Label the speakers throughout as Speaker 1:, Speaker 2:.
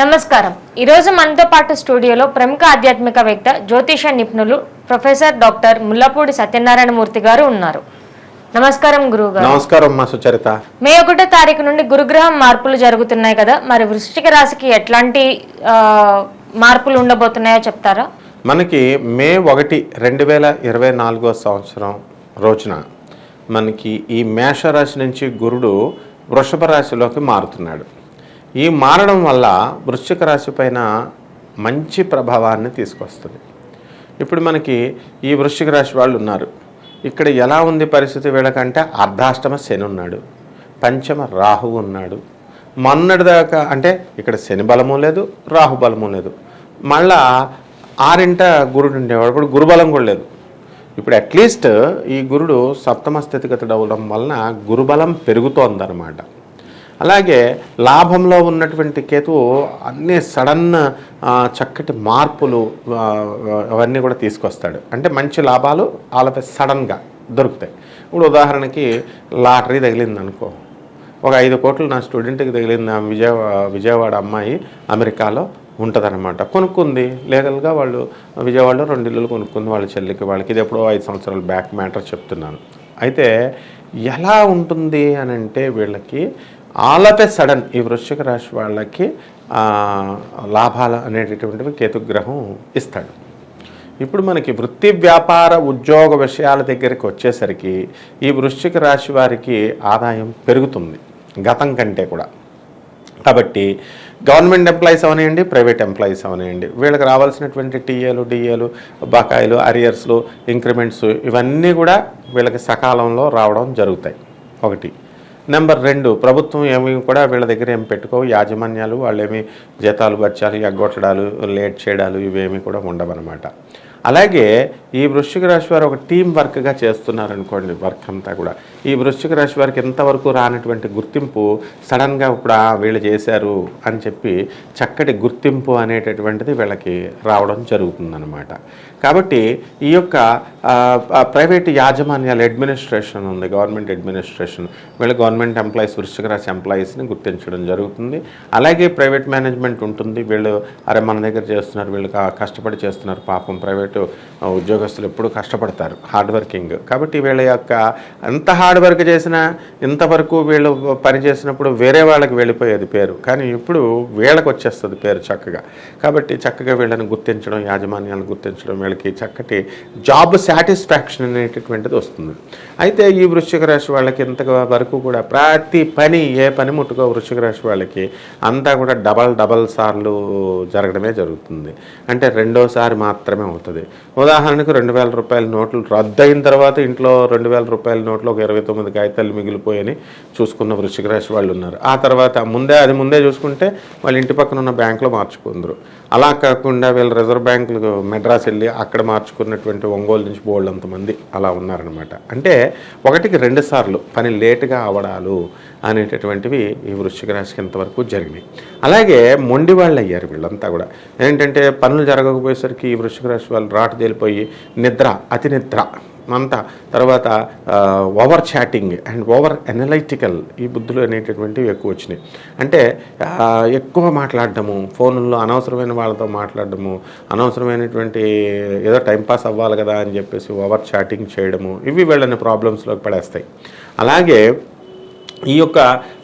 Speaker 1: నమస్కారం. ఈరోజు మనతో పాటు స్టూడియోలో ప్రముఖ ఆధ్యాత్మికవేత్త జ్యోతిష నిపుణులు ప్రొఫెసర్ డాక్టర్ ముల్లపూడి సత్యనారాయణ మూర్తి గారు ఉన్నారు. నమస్కారం గురువు గారు
Speaker 2: నమస్కారం మా సుచరిత.
Speaker 1: మే ఒకటో తారీఖు నుండి గురుగ్రహం మార్పులు జరుగుతున్నాయి కదా మరి వృశ్చిక రాశికి ఎట్లాంటి మార్పులు ఉండబోతున్నాయో చెప్తారా?
Speaker 2: మనకి మే ఒకటి రెండు వేల ఇరవై నాలుగో సంవత్సరం రోజున మనకి ఈ మేషరాశి నుంచి గురుడు వృషభ రాశిలోకి మారుతున్నాడు. ఈ మారడం వల్ల వృశ్చిక రాశి పైన మంచి ప్రభావాన్ని తీసుకొస్తుంది. ఇప్పుడు మనకి ఈ వృశ్చిక రాశి వాళ్ళు ఉన్నారు. ఇక్కడ ఎలా ఉంది పరిస్థితి వీళ్ళకంటే అర్ధాష్టమ శని ఉన్నాడు. పంచమ రాహు ఉన్నాడు. మొన్నటి దాకా అంటే ఇక్కడ శని బలము లేదు రాహు బలము లేదు. మళ్ళా ఆరింట గురుడు ఉండేవాడు ఇప్పుడు గురుబలం కూడా లేదు. ఇప్పుడు అట్లీస్ట్ ఈ గురుడు సప్తమ స్థితిగతుడు అవ్వడం వలన గురుబలం పెరుగుతోందన్నమాట. అలాగే లాభంలో ఉన్నటువంటి కేతువు అన్ని సడన్ చక్కటి మార్పులు అవన్నీ కూడా తీసుకొస్తాడు. అంటే మంచి లాభాలు వాళ్ళపై సడన్గా దొరుకుతాయి. ఇప్పుడు ఉదాహరణకి లాటరీ తగిలింది అనుకో ఒక ఐదు కోట్లు నా స్టూడెంట్కి తగిలింది విజయ విజయవాడ విజయవాడ అమ్మాయి అమెరికాలో ఉంటుందన్నమాట. కొనుక్కుంది. లీగల్గా వాళ్ళు విజయవాడలో రెండు ఇల్లులు కొనుక్కుంది వాళ్ళ చెల్లికి వాళ్ళకి. ఇది ఎప్పుడో ఐదు సంవత్సరాల బ్యాక్ మ్యాటర్ చెప్తున్నాను. అయితే ఎలా ఉంటుంది అని అంటే వీళ్ళకి ఆల్ ఆఫ్ ఎ సడన్ ఈ వృశ్చిక రాశి వాళ్ళకి లాభాలు అనేటటువంటివి కేతుగ్రహం ఇస్తాడు. ఇప్పుడు మనకి వృత్తి వ్యాపార ఉద్యోగ విషయాల దగ్గరికి వచ్చేసరికి ఈ వృశ్చిక రాశి వారికి ఆదాయం పెరుగుతుంది గతం కంటే కూడా. కాబట్టి గవర్నమెంట్ ఎంప్లాయీస్ అవనివ్వండి ప్రైవేట్ ఎంప్లాయీస్ అవనివ్వండి వీళ్ళకి రావాల్సినటువంటి టీఏలు డిఏలు బకాయిలు అరియర్స్లు ఇంక్రిమెంట్స్ ఇవన్నీ కూడా వీళ్ళకి సకాలంలో రావడం జరుగుతాయి. ఒకటి నెంబర్ రెండు ప్రభుత్వం ఏమి కూడా వీళ్ళ దగ్గర ఏమి పెట్టుకో యాజమాన్యాలు వాళ్ళేమి జీతాలు బచ్చాలు ఎగ్గొట్టడాలు లేట్ చేయడాలు ఇవేమి కూడా ఉండవన్నమాట. అలాగే ఈ వృశ్చిక రాశి వారు ఒక టీం వర్క్గా చేస్తున్నారనుకోండి వర్క్ అంతా కూడా. ఈ వృశ్చిక రాశి వారికి ఎంతవరకు రానటువంటి గుర్తింపు సడన్గా ఇప్పుడు వీళ్ళు చేశారు అని చెప్పి చక్కటి గుర్తింపు అనేటటువంటిది వీళ్ళకి రావడం జరుగుతుందన్నమాట. కాబట్టి ఈ యొక్క ప్రైవేట్ యాజమాన్యాల అడ్మినిస్ట్రేషన్ ఉంది గవర్నమెంట్ అడ్మినిస్ట్రేషన్ వీళ్ళ గవర్నమెంట్ ఎంప్లాయీస్ వృశ్చిక రాశి ఎంప్లాయీస్ని గుర్తించడం జరుగుతుంది. అలాగే ప్రైవేట్ మేనేజ్మెంట్ ఉంటుంది. వీళ్ళు అరే మన దగ్గర చేస్తున్నారు వీళ్ళు కష్టపడి చేస్తున్నారు. పాపం ప్రైవేటు ఉద్యోగస్తులు ఎప్పుడు కష్టపడతారు. హార్డ్ వర్కింగ్ కాబట్టి వీళ్ళ యొక్క ఎంత హార్డ్ వర్క్ చేసినా ఇంతవరకు వీళ్ళు పని చేసినప్పుడు వేరే వాళ్ళకి వెళ్ళిపోయేది పేరు. కానీ ఇప్పుడు వీళ్ళకి వచ్చేస్తుంది పేరు చక్కగా. కాబట్టి చక్కగా వీళ్ళని గుర్తించడం యాజమాన్యాలను గుర్తించడం వాళ్ళకి చక్కటి జాబ్ సాటిస్ఫాక్షన్ అనేటటువంటిది వస్తుంది. అయితే ఈ వృశ్చిక రాశి వాళ్ళకి ఇంత వరకు కూడా ప్రతి పని ఏ పని ముట్టుకో వృశ్చిక రాశి వాళ్ళకి అంతా కూడా డబల్ డబల్ సార్లు జరగడమే జరుగుతుంది. అంటే రెండోసారి మాత్రమే అవుతుంది. ఉదాహరణకు రెండు వేల రూపాయల నోట్లు రద్దయిన తర్వాత ఇంట్లో రెండు వేల రూపాయల నోట్లు ఒక ఇరవై తొమ్మిది కాగితాలు మిగిలిపోయని చూసుకున్న వృశ్చిక రాశి వాళ్ళు ఉన్నారు. ఆ తర్వాత ముందే అది ముందే చూసుకుంటే వాళ్ళ ఇంటి పక్కన ఉన్న బ్యాంకులో మార్చుకుందరు. అలా కాకుండా వీళ్ళు రిజర్వ్ బ్యాంకులు మెడ్రాస్ వెళ్ళి అక్కడ మార్చుకున్నటువంటి ఒంగోలు నుంచి బోల్డ్ అంతమంది అలా ఉన్నారనమాట అంటే ఒకటికి రెండు సార్లు పని లేటుగా అవడాలు అనేటటువంటివి ఈ వృశ్చిక రాశికి ఇంతవరకు జరిగినాయి. అలాగే మొండి వాళ్ళు అయ్యారు వీళ్ళంతా కూడా. ఏంటంటే పనులు జరగకపోయేసరికి ఈ వృశ్చిక రాశి వాళ్ళు రాటు తేలిపోయి నిద్ర అతి నిద్ర అంతా తర్వాత over chatting and over analytical ఈ బుద్ధులు అనేటటువంటివి ఎక్కువ వచ్చినాయి. అంటే ఎక్కువ మాట్లాడటము ఫోన్లో అనవసరమైన వాళ్ళతో మాట్లాడడము అనవసరమైనటువంటి ఏదో టైంపాస్ అవ్వాలి కదా అని చెప్పేసి ఓవర్ చాటింగ్ చేయడము ఇవి వీళ్ళని ప్రాబ్లమ్స్లోకి పడేస్తాయి. అలాగే ఈ యొక్క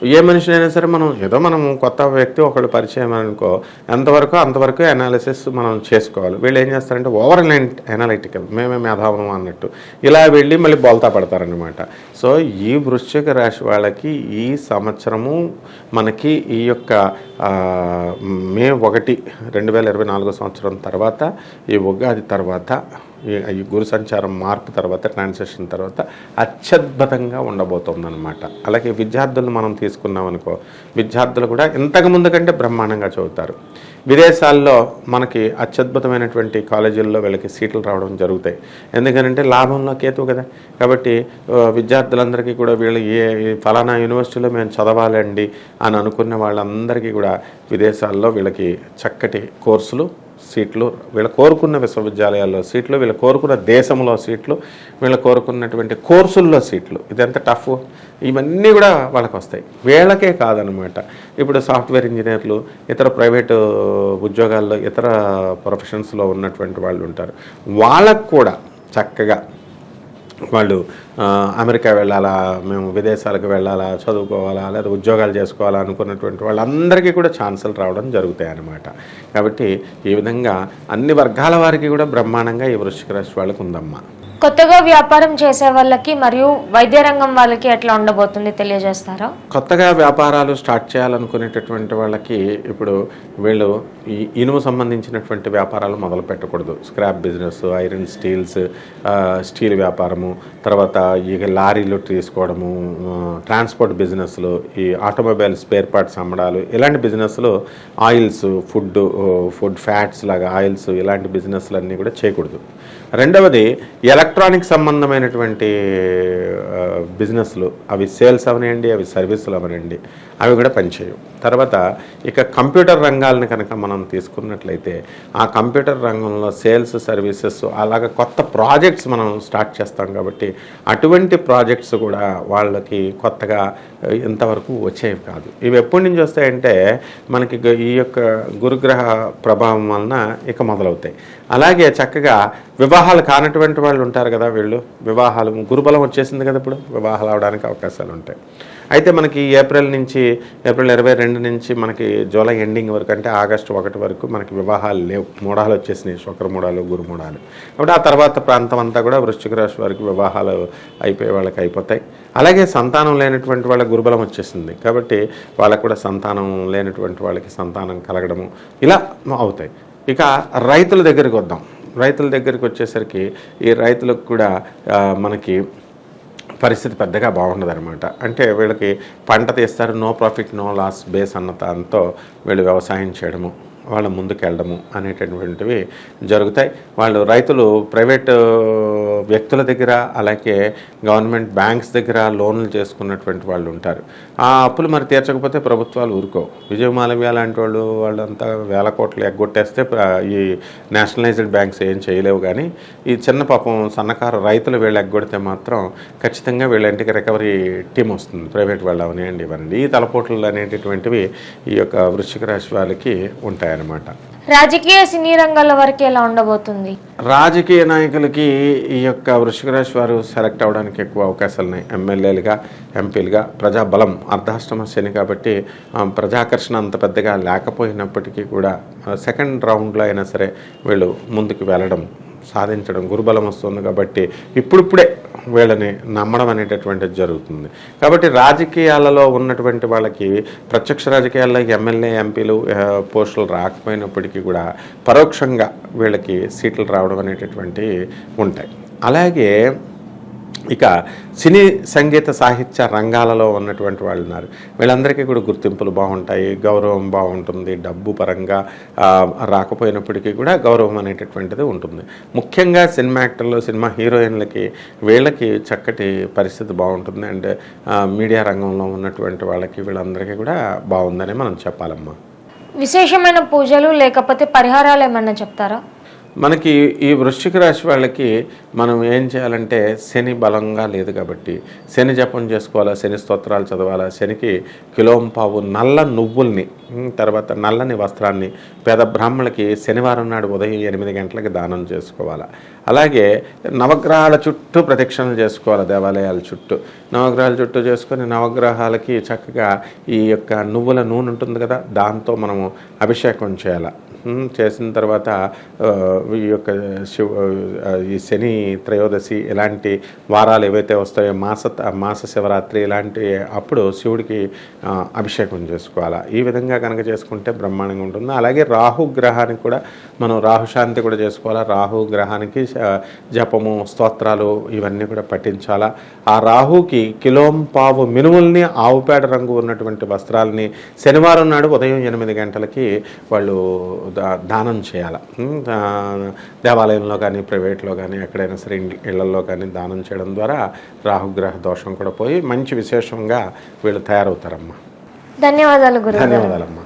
Speaker 2: ఏ మనిషినైనా సరే మనం ఏదో మనం కొత్త వ్యక్తి ఒకళ్ళు పరిచయం అనుకో ఎంతవరకు అంతవరకు అనాలిసిస్ మనం చేసుకోవాలి. వీళ్ళు ఏం చేస్తారంటే ఓవర్ అనలిటికల్ మేమే మేధావం అన్నట్టు. ఇలా వెళ్ళి మళ్ళీ బోల్తా పడతారనమాట సో ఈ వృశ్చిక రాశి వాళ్ళకి ఈ సంవత్సరము మనకి ఈ యొక్క మే ఒకటి రెండు వేల ఇరవై నాలుగో సంవత్సరం తర్వాత ఈ ఉగాది తర్వాత ఈ గురు సంచారం మార్పు తర్వాత ట్రాన్సాక్షన్ తర్వాత అత్యద్భుతంగా ఉండబోతుందన్నమాట. అలాగే విద్యార్థులను మనం తీసుకున్నాం అనుకో విద్యార్థులు కూడా ఇంతకు ముందు కంటే బ్రహ్మాండంగా చదువుతారు. విదేశాల్లో మనకి అత్యద్భుతమైనటువంటి కాలేజీల్లో వీళ్ళకి సీట్లు రావడం జరుగుతాయి. ఎందుకనంటే లాభంలో కేతు కదా. కాబట్టి విద్యార్థులందరికీ కూడా వీళ్ళు ఏ ఫలానా యూనివర్సిటీలో మేము చదవాలండి అని అనుకున్న వాళ్ళందరికీ కూడా విదేశాల్లో వీళ్ళకి చక్కటి కోర్సులు సీట్లు వీళ్ళు కోరుకున్న విశ్వవిద్యాలయాల్లో సీట్లు వీళ్ళు కోరుకున్న దేశంలో సీట్లు వీళ్ళు కోరుకున్నటువంటి కోర్సుల్లో సీట్లు. ఇదెంత టఫ్ ఇవన్నీ కూడా వాళ్ళకి వస్తాయి. వీళ్ళకే కాదనమాట. ఇప్పుడు సాఫ్ట్వేర్ ఇంజనీర్లు ఇతర ప్రైవేటు ఉద్యోగాల్లో ఇతర ప్రొఫెషన్స్లో ఉన్నటువంటి వాళ్ళు ఉంటారు. వాళ్ళకు కూడా చక్కగా వాళ్ళు అమెరికా వెళ్ళాలా మేము విదేశాలకు వెళ్ళాలా చదువుకోవాలా లేదా ఉద్యోగాలు చేసుకోవాలా అనుకున్నటువంటి వాళ్ళందరికీ కూడా ఛాన్సులు రావడం జరుగుతాయి అన్నమాట కాబట్టి ఈ విధంగా అన్ని వర్గాల వారికి కూడా బ్రహ్మాండంగా ఈ వృశ్చిక రాశి వాళ్ళకు ఉందమ్మా.
Speaker 1: కొత్తగా వ్యాపారం చేసే వాళ్ళకి మరియు వైద్య రంగం వాళ్ళకి ఎట్లా ఉండబోతుంది తెలియజేస్తారా?
Speaker 2: కొత్తగా వ్యాపారాలు స్టార్ట్ చేయాలనుకునేటటువంటి వాళ్ళకి ఇప్పుడు వీళ్ళు ఈ ఇనుము సంబంధించినటువంటి వ్యాపారాలు మొదలు పెట్టకూడదు. Scrap business iron steels steel వ్యాపారము తర్వాత ఈ లారీలు తీసుకోవడము ట్రాన్స్పోర్ట్ బిజినెస్లు ఈ ఆటోమొబైల్ స్పేర్ పార్ట్స్ అమ్మడాలు ఇలాంటి బిజినెస్లు ఆయిల్స్ ఫుడ్ ఫుడ్ ఫ్యాట్స్ లాగా ఆయిల్స్ ఇలాంటి బిజినెస్లు అన్నీ కూడా చేయకూడదు. రెండవది ఎలక్ట్రానిక్ సంబంధమైనటువంటి బిజినెస్లు అవి సేల్స్ అవనండి అవి సర్వీసులు అవనండి అవి కూడా పనిచేయవు. తర్వాత ఇక కంప్యూటర్ రంగాలను కనుక మనం తీసుకున్నట్లయితే ఆ కంప్యూటర్ రంగంలో సేల్స్ సర్వీసెస్ అలాగే కొత్త ప్రాజెక్ట్స్ మనం స్టార్ట్ చేస్తాం కాబట్టి అటువంటి ప్రాజెక్ట్స్ కూడా వాళ్ళకి కొత్తగా ఇంతవరకు వచ్చేవి కాదు. ఇవి ఎప్పటి నుంచి వస్తాయంటే మనకి ఈ యొక్క గురుగ్రహ ప్రభావం వలన ఇక మొదలవుతాయి. అలాగే చక్కగా వివాహాలు కానటువంటి వాళ్ళు ఉంటారు కదా వీళ్ళు. వివాహాలు గురుబలం వచ్చేసింది కదా ఇప్పుడు. వివాహాలు అవడానికి అవకాశాలు ఉంటాయి. అయితే మనకి ఏప్రిల్ నుంచి ఏప్రిల్ ఇరవై రెండు నుంచి మనకి జూలై ఎండింగ్ వరకు అంటే ఆగస్టు ఒకటి వరకు మనకి వివాహాలు లేవు. మూడాలు వచ్చేసినాయి. శుక్ర మూడాలు గురు మూడాలు కాబట్టి ఆ తర్వాత ప్రాంతం అంతా కూడా వృశ్చిక రాశి వారికి వివాహాలు అయిపోయే వాళ్ళకి అయిపోతాయి. అలాగే సంతానం లేనటువంటి వాళ్ళ గురుబలం వచ్చేసింది. కాబట్టి వాళ్ళకు కూడా సంతానం లేనటువంటి వాళ్ళకి సంతానం కలగడము ఇలా అవుతాయి. ఇక రైతుల దగ్గరికి వద్దాం. రైతుల దగ్గరికి వచ్చేసరికి ఈ రైతులకు కూడా మనకి పరిస్థితి పెద్దగా బాగుండదు అనమాట అంటే వీళ్ళకి పంట తీస్తారు no profit no loss base అన్న దాంతో వీళ్ళు వ్యవసాయం చేయడము. వాళ్ళ ముందుకెళ్ళడము అనేటటువంటివి జరుగుతాయి. వాళ్ళు రైతులు ప్రైవేట్ వ్యక్తుల దగ్గర అలాగే గవర్నమెంట్ బ్యాంక్స్ దగ్గర లోన్లు చేసుకున్నటువంటి వాళ్ళు ఉంటారు. ఆ అప్పులు మరి తీర్చకపోతే ప్రభుత్వాలు ఊరుకో విజయమాలవ్య లాంటి వాళ్ళు వాళ్ళంతా వేల కోట్లు ఎగ్గొట్టేస్తే ఈ నేషనలైజ్డ్ బ్యాంక్స్ ఏం చేయలేవు కానీ ఈ చిన్న పాపం సన్నకారు రైతులు వీళ్ళు ఎగ్గొడితే మాత్రం ఖచ్చితంగా వీళ్ళ ఇంటికి రికవరీ టీం వస్తుంది. ప్రైవేట్ వాళ్ళు అవనివ్వండి ఇవ్వండి ఈ తలపోట్లు అనేటటువంటివి ఈ యొక్క వృశ్చిక రాశి వాళ్ళకి ఉంటాయన్నమాట
Speaker 1: రాజకీయ సినీ రంగాల వరకు ఎలా ఉండబోతుంది?
Speaker 2: రాజకీయ నాయకులకి ఈ యొక్క వృషిక రాశి వారు సెలెక్ట్ అవ్వడానికి ఎక్కువ అవకాశాలు ఉన్నాయి. ఎమ్మెల్యేలుగా ఎంపీలుగా ప్రజాబలం అర్ధాష్టమ శని కాబట్టి ప్రజాకర్షణ అంత పెద్దగా లేకపోయినప్పటికీ కూడా సెకండ్ రౌండ్లో అయినా సరే వీళ్ళు ముందుకు వెళ్ళడం సాధించడం గురుబలం వస్తుంది కాబట్టి ఇప్పుడిప్పుడే వీళ్ళని నమ్మడం అనేటటువంటిది జరుగుతుంది. కాబట్టి రాజకీయాలలో ఉన్నటువంటి వాళ్ళకి ప్రత్యక్ష రాజకీయాల్లో ఎమ్మెల్యే ఎంపీలు పోస్టులు రాకపోయినప్పటికీ కూడా పరోక్షంగా వీళ్ళకి సీట్లు రావడం అనేటటువంటివి ఉంటాయి. అలాగే ఇక సినీ సంగీత సాహిత్య రంగాలలో ఉన్నటువంటి వాళ్ళు ఉన్నారు. వీళ్ళందరికీ కూడా గుర్తింపులు బాగుంటాయి. గౌరవం బాగుంటుంది. డబ్బు పరంగా రాకపోయినప్పటికీ కూడా గౌరవం అనేటటువంటిది ఉంటుంది. ముఖ్యంగా సినిమా యాక్టర్లు సినిమా హీరోయిన్లకి వీళ్ళకి చక్కటి పరిస్థితి బాగుంటుంది. అండ్ మీడియా రంగంలో ఉన్నటువంటి వాళ్ళకి వీళ్ళందరికీ కూడా బాగుందని మనం చెప్పాలమ్మా.
Speaker 1: విశేషమైన పూజలు లేకపోతే పరిహారాలు ఏమన్నా చెప్తారా?
Speaker 2: మనకి ఈ వృశ్చిక రాశి వాళ్ళకి మనం ఏం చేయాలంటే శని బలంగా లేదు కాబట్టి శని జపం చేసుకోవాలా శని స్తోత్రాలు చదవాలా శనికి కిలోంపావు నల్ల నువ్వుల్ని తర్వాత నల్లని వస్త్రాన్ని పేద బ్రాహ్మణులకి శనివారం నాడు ఉదయం ఎనిమిది గంటలకి దానం చేసుకోవాలా. అలాగే నవగ్రహాల చుట్టూ ప్రదక్షిణలు చేసుకోవాలి దేవాలయాల చుట్టూ. నవగ్రహాల చుట్టూ చేసుకొని నవగ్రహాలకి చక్కగా ఈ యొక్క నువ్వుల నూనె ఉంటుంది కదా దాంతో మనము అభిషేకం చేయాలి. చేసిన తర్వాత ఈ యొక్క శివ ఈ శని త్రయోదశి ఇలాంటి వారాలు ఏవైతే వస్తాయో మాస మాస శివరాత్రి ఇలాంటి అప్పుడు శివుడికి అభిషేకం చేసుకోవాలా. ఈ విధంగా కనుక చేసుకుంటే బ్రహ్మాండంగా ఉంటుంది. అలాగే రాహు గ్రహానికి కూడా మనం రాహు శాంతి కూడా చేసుకోవాలా. రాహు గ్రహానికి జపము స్తోత్రాలు ఇవన్నీ కూడా పఠించాలా. ఆ రాహుకి కిలోం పావు మినుముల్ని ఆవుపేడ రంగు ఉన్నటువంటి వస్త్రాలని శనివారం నాడు ఉదయం ఎనిమిది గంటలకి వాళ్ళు దానం చేయాలి. దేవాలయంలో కానీ ప్రైవేట్లో కానీ ఎక్కడైనా సరే ఇళ్ళలో కానీ దానం చేయడం ద్వారా రాహుగ్రహ దోషం కూడా పోయి మంచి విశేషంగా వీళ్ళు తయారవుతారమ్మా.
Speaker 1: ధన్యవాదాలు
Speaker 2: ధన్యవాదాలమ్మా.